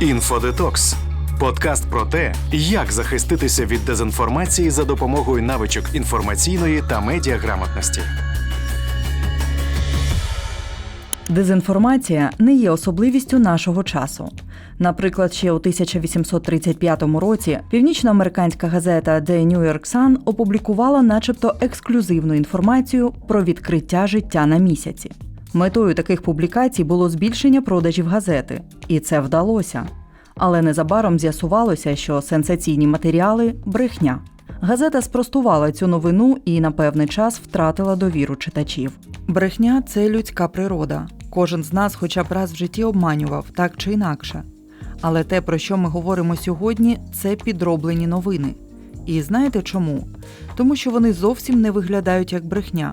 Інфодетокс подкаст про те, як захиститися від дезінформації за допомогою навичок інформаційної та медіаграмотності. Дезінформація не є особливістю нашого часу. Наприклад, ще у 1835 році північноамериканська газета The New York Sun опублікувала начебто ексклюзивну інформацію про відкриття життя на місяці. Метою таких публікацій було збільшення продажів газети, і це вдалося. Але незабаром з'ясувалося, що сенсаційні матеріали брехня. Газета спростувала цю новину і на певний час втратила довіру читачів. Брехня це людська природа. Кожен з нас, хоча б раз в житті, обманював так чи інакше. Але те, про що ми говоримо сьогодні, це підроблені новини. І знаєте чому? Тому що вони зовсім не виглядають як брехня.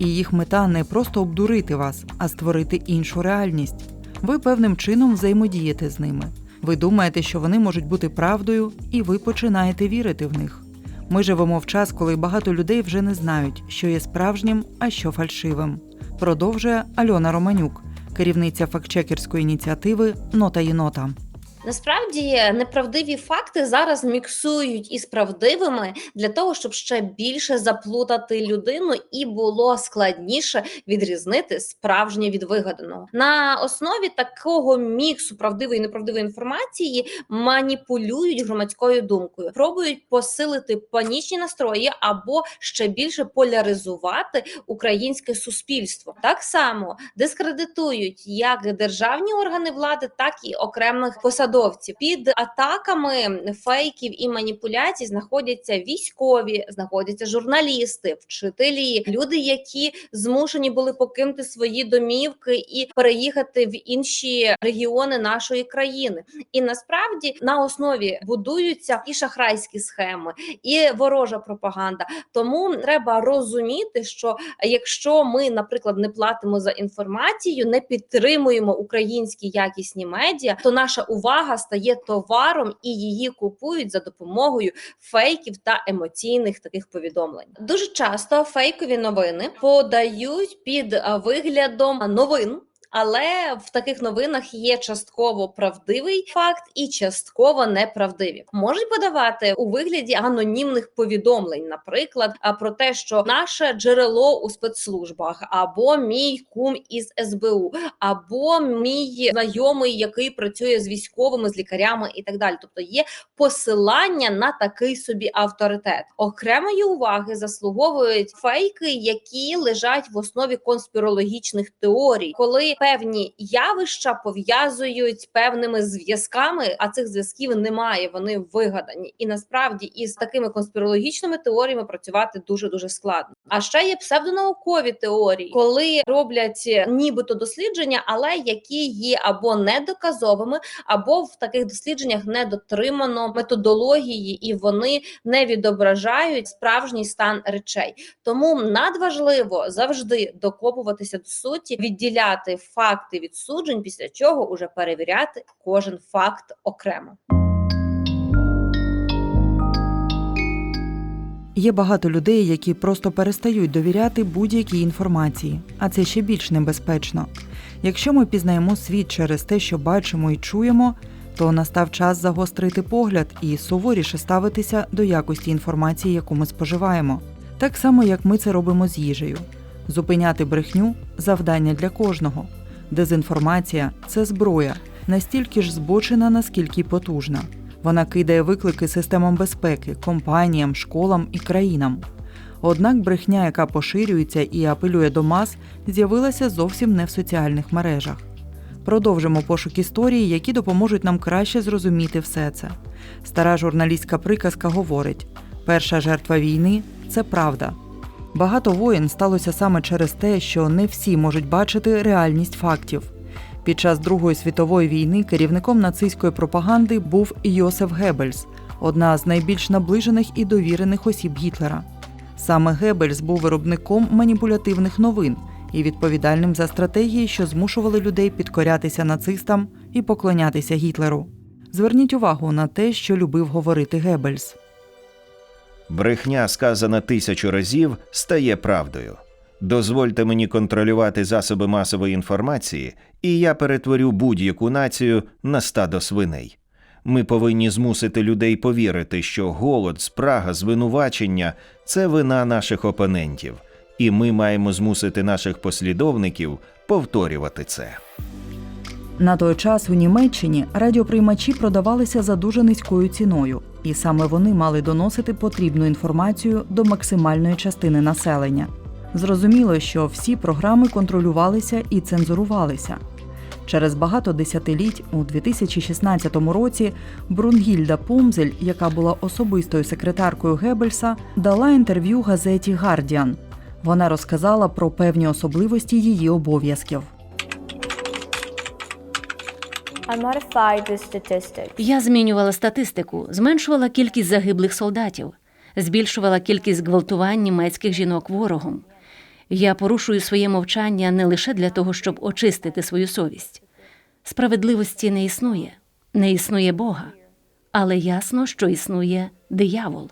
І їх мета не просто обдурити вас, а створити іншу реальність. Ви певним чином взаємодієте з ними. Ви думаєте, що вони можуть бути правдою, і ви починаєте вірити в них. Ми живемо в час, коли багато людей вже не знають, що є справжнім, а що фальшивим. Продовжує Альона Романюк, керівниця фактчекерської ініціативи Нота Єнота. Насправді неправдиві факти зараз міксують із правдивими для того, щоб ще більше заплутати людину і було складніше відрізнити справжнє від вигаданого. На основі такого міксу правдивої і неправдивої інформації маніпулюють громадською думкою, пробують посилити панічні настрої або ще більше поляризувати українське суспільство. Так само дискредитують як державні органи влади, так і окремих посадовців. Під атаками фейків і маніпуляцій знаходяться військові, знаходяться журналісти, вчителі, люди, які змушені були покинути свої домівки і переїхати в інші регіони нашої країни. І насправді на основі будуються і шахрайські схеми, і ворожа пропаганда. Тому треба розуміти, що якщо ми, наприклад, не платимо за інформацію, не підтримуємо українські якісні медіа, то наша увага стає товаром і її купують за допомогою фейків та емоційних таких повідомлень. Дуже часто фейкові новини подають під виглядом новин. Але в таких новинах є частково правдивий факт і частково неправдиві. Можуть подавати у вигляді анонімних повідомлень, наприклад, про те, що наше джерело у спецслужбах, або мій кум із СБУ, або мій знайомий, який працює з військовими, з лікарями і так далі. Тобто є посилання на такий собі авторитет. Окремої уваги заслуговують фейки, які лежать в основі конспірологічних теорій, коли певні явища пов'язують певними зв'язками, а цих зв'язків немає. Вони вигадані, і насправді із такими конспірологічними теоріями працювати дуже дуже складно. А ще є псевдонаукові теорії, коли роблять нібито дослідження, але які є або недоказовими, або в таких дослідженнях не дотримано методології, і вони не відображають справжній стан речей. Тому надважливо завжди докопуватися до суті, відділяти факти від суджень, після чого уже перевіряти кожен факт окремо. Є багато людей, які просто перестають довіряти будь-якій інформації, а це ще більш небезпечно. Якщо ми пізнаємо світ через те, що бачимо і чуємо, то настав час загострити погляд і суворіше ставитися до якості інформації, яку ми споживаємо, так само як ми це робимо з їжею. Зупиняти брехню завдання для кожного. Дезінформація це зброя, настільки ж збочена, наскільки потужна. Вона кидає виклики системам безпеки, компаніям, школам і країнам. Однак брехня, яка поширюється і апелює до мас, з'явилася зовсім не в соціальних мережах. Продовжимо пошук історії, які допоможуть нам краще зрозуміти все це. Стара журналістська приказка говорить: перша жертва війни це правда. Багато воєн сталося саме через те, що не всі можуть бачити реальність фактів. Під час Другої світової війни керівником нацистської пропаганди був Йосеф Геббельс, одна з найбільш наближених і довірених осіб Гітлера. Саме Геббельс був виробником маніпулятивних новин і відповідальним за стратегії, що змушували людей підкорятися нацистам і поклонятися Гітлеру. Зверніть увагу на те, що любив говорити Геббельс. Брехня, сказана тисячу разів, стає правдою. Дозвольте мені контролювати засоби масової інформації, і я перетворю будь-яку націю на стадо свиней. Ми повинні змусити людей повірити, що голод, спрага, звинувачення це вина наших опонентів, і ми маємо змусити наших послідовників повторювати це. На той час у Німеччині радіоприймачі продавалися за дуже низькою ціною, і саме вони мали доносити потрібну інформацію до максимальної частини населення. Зрозуміло, що всі програми контролювалися і цензурувалися. Через багато десятиліть у 2016 році Брунгільда Помзель, яка була особистою секретаркою Геббельса, дала інтерв'ю газеті Гардіан. Вона розказала про певні особливості її обов'язків. Я змінювала статистику, зменшувала кількість загиблих солдатів, збільшувала кількість гвалтувань німецьких жінок ворогом. Я порушую своє мовчання не лише для того, щоб очистити свою совість. Справедливості не існує, не існує Бога, але ясно, що існує диявол.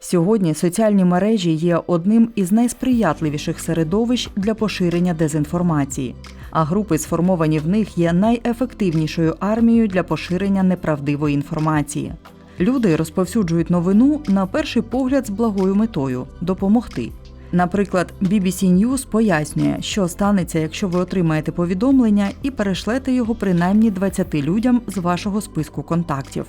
Сьогодні соціальні мережі є одним із найсприятливіших середовищ для поширення дезінформації, а групи, сформовані в них, є найефективнішою армією для поширення неправдивої інформації. Люди розповсюджують новину на перший погляд з благою метою допомогти. Наприклад, BBC News пояснює, що станеться, якщо ви отримаєте повідомлення і перешлете його принаймні 20 людям з вашого списку контактів.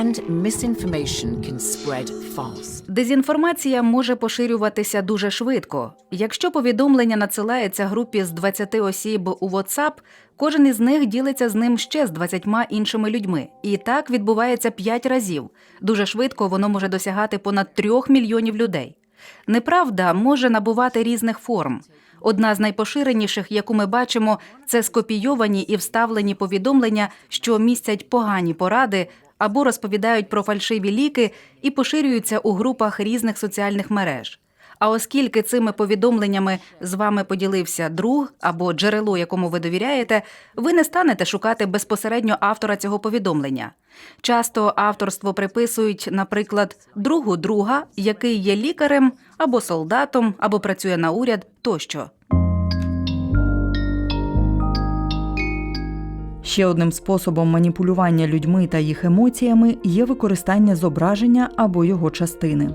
And misinformation can spread fast. Дезінформація може поширюватися дуже швидко. Якщо повідомлення надсилається групі з 20 осіб у WhatsApp, кожен із них ділиться з ним ще з 20 іншими людьми. І так відбувається 5 разів. Дуже швидко воно може досягати понад 3 мільйонів людей. Неправда може набувати різних форм. Одна з найпоширеніших, яку ми бачимо, це скопійовані і вставлені повідомлення, що містять погані поради або розповідають про фальшиві ліки і поширюються у групах різних соціальних мереж. А оскільки цими повідомленнями з вами поділився друг або джерело, якому ви довіряєте, ви не станете шукати безпосередньо автора цього повідомлення. Часто авторство приписують, наприклад, другу друга, який є лікарем або солдатом, або працює на уряд тощо. Ще одним способом маніпулювання людьми та їх емоціями є використання зображення або його частини.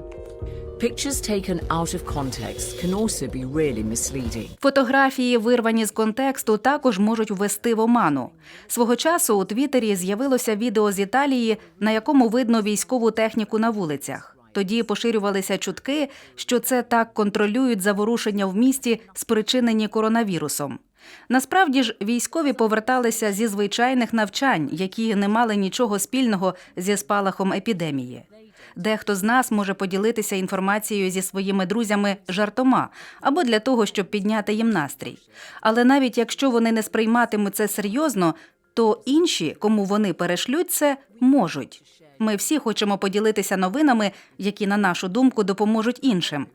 Pictures taken out of context can also be really misleading. Фотографії, вирвані з контексту, також можуть ввести в оману. Свого часу у Твіттері з'явилося відео з Італії, на якому видно військову техніку на вулицях. Тоді поширювалися чутки, що це так контролюють заворушення в місті, спричинені коронавірусом. Насправді ж військові поверталися зі звичайних навчань, які не мали нічого спільного зі спалахом епідемії. Дехто з нас може поділитися інформацією зі своїми друзями жартома або для того, щоб підняти їм настрій. Але навіть якщо вони не сприйматимуть це серйозно, то інші, кому вони перешлють це, можуть. Ми всі хочемо поділитися новинами, які, на нашу думку, допоможуть іншим.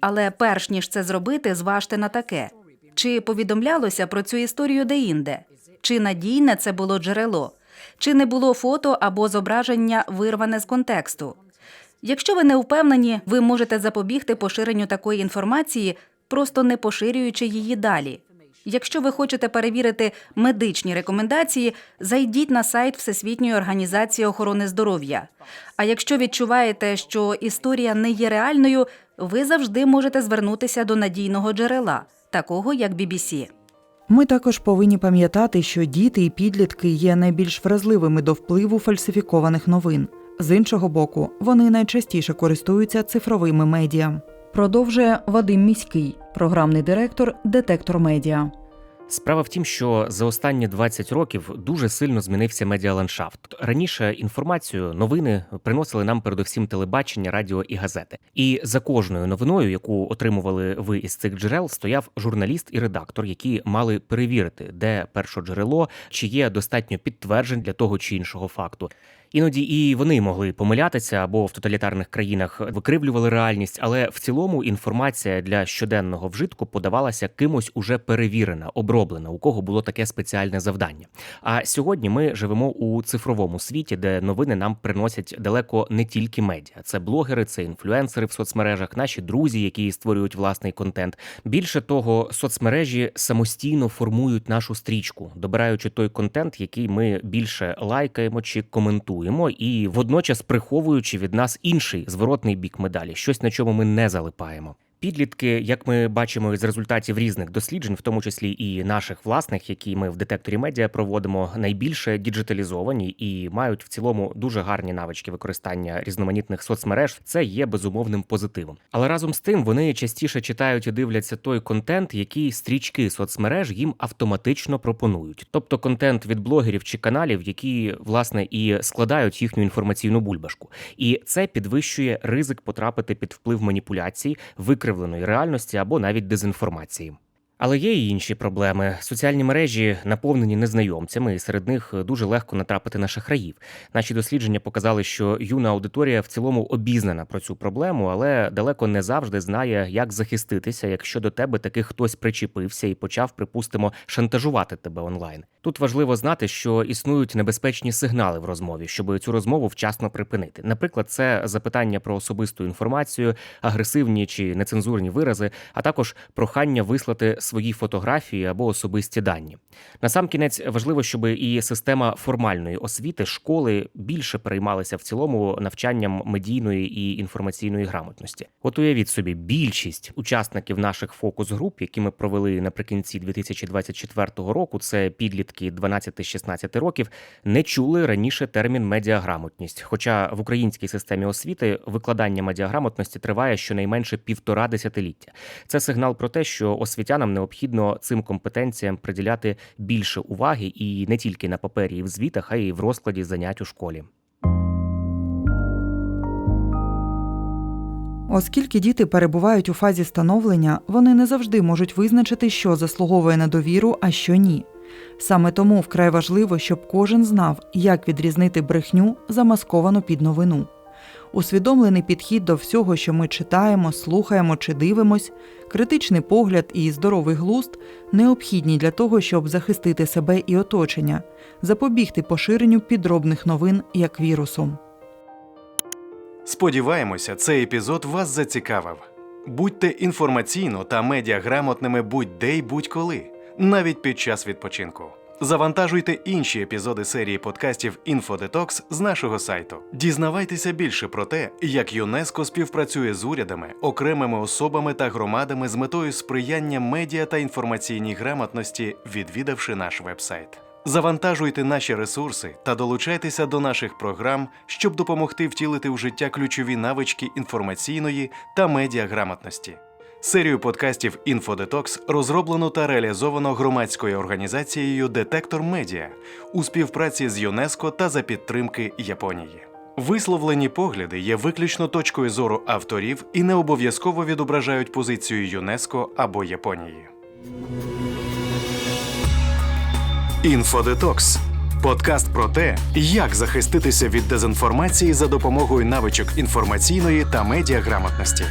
Але перш ніж це зробити, зважте на таке: чи повідомлялося про цю історію деінде? Чи надійне це було джерело? Чи не було фото або зображення вирване з контексту? Якщо ви не впевнені, ви можете запобігти поширенню такої інформації, просто не поширюючи її далі. Якщо ви хочете перевірити медичні рекомендації, зайдіть на сайт Всесвітньої організації охорони здоров'я. А якщо відчуваєте, що історія не є реальною, ви завжди можете звернутися до надійного джерела, такого як BBC. Ми також повинні пам'ятати, що діти і підлітки є найбільш вразливими до впливу фальсифікованих новин. З іншого боку, вони найчастіше користуються цифровими медіа. Продовжує Вадим Міський, програмний директор Детектор Медіа. Справа в тім, що за останні 20 років дуже сильно змінився медіаландшафт. Раніше інформацію, новини приносили нам передусім телебачення, радіо і газети. І за кожною новиною, яку отримували ви із цих джерел, стояв журналіст і редактор, які мали перевірити, де першоджерело, чи є достатньо підтверджень для того чи іншого факту. Іноді і вони могли помилятися або в тоталітарних країнах викривлювали реальність, але в цілому інформація для щоденного вжитку подавалася кимось уже перевірена, оброблена, у кого було таке спеціальне завдання. А сьогодні ми живемо у цифровому світі, де новини нам приносять далеко не тільки медіа. Це блогери, це інфлюенсери в соцмережах, наші друзі, які створюють власний контент. Більше того, соцмережі самостійно формують нашу стрічку, добираючи той контент, який ми більше лайкаємо чи коментуємо, і водночас приховуючи від нас інший зворотний бік медалі, щось на чому ми не залипаємо. Підлітки, як ми бачимо із результатів різних досліджень, в тому числі і наших власних, які ми в детекторі медіа проводимо, найбільше діджиталізовані і мають в цілому дуже гарні навички використання різноманітних соцмереж. Це є безумовним позитивом. Але разом з тим вони частіше читають і дивляться той контент, який стрічки соцмереж їм автоматично пропонують, тобто контент від блогерів чи каналів, які власне і складають їхню інформаційну бульбашку, і це підвищує ризик потрапити під вплив маніпуляцій, викривленої реальності або навіть дезінформації. Але є і інші проблеми. Соціальні мережі наповнені незнайомцями, і серед них дуже легко натрапити на шахраїв. Наші дослідження показали, що юна аудиторія в цілому обізнана про цю проблему, але далеко не завжди знає, як захиститися, якщо до тебе таки хтось причепився і почав, припустимо, шантажувати тебе онлайн. Тут важливо знати, що існують небезпечні сигнали в розмові, щоб цю розмову вчасно припинити. Наприклад, це запитання про особисту інформацію, агресивні чи нецензурні вирази, а також прохання вислати свої фотографії або особисті дані. Насамкінець важливо, щоб і система формальної освіти школи більше переймалася в цілому навчанням медійної і інформаційної грамотності. От уявіть собі, більшість учасників наших фокус-груп, які ми провели наприкінці 2024 року, це підлітки 12-16 років, не чули раніше термін медіаграмотність. Хоча в українській системі освіти викладання медіаграмотності триває щонайменше півтора десятиліття. Це сигнал про те, що освітянам необхідно цим компетенціям приділяти більше уваги і не тільки на папері і в звітах, а й в розкладі занять у школі. Оскільки діти перебувають у фазі становлення, вони не завжди можуть визначити, що заслуговує на довіру, а що ні. Саме тому вкрай важливо, щоб кожен знав, як відрізнити брехню, замасковану під новину. Усвідомлений підхід до всього, що ми читаємо, слухаємо чи дивимось, критичний погляд і здоровий глузд необхідні для того, щоб захистити себе і оточення, запобігти поширенню підробних новин як вірусом. Сподіваємося, цей епізод вас зацікавив. Будьте інформаційно та медіаграмотними будь-де й будь-коли, навіть під час відпочинку. Завантажуйте інші епізоди серії подкастів «Інфодетокс» з нашого сайту. Дізнавайтеся більше про те, як ЮНЕСКО співпрацює з урядами, окремими особами та громадами з метою сприяння медіа та інформаційній грамотності, відвідавши наш вебсайт. Завантажуйте наші ресурси та долучайтеся до наших програм, щоб допомогти втілити в життя ключові навички інформаційної та медіаграмотності. Серію подкастів «Інфодетокс» розроблено та реалізовано громадською організацією Детектор Медіа у співпраці з ЮНЕСКО та за підтримки Японії. Висловлені погляди є виключно точкою зору авторів і не обов'язково відображають позицію ЮНЕСКО або Японії. Інфодетокс подкаст про те, як захиститися від дезінформації за допомогою навичок інформаційної та медіаграмотності.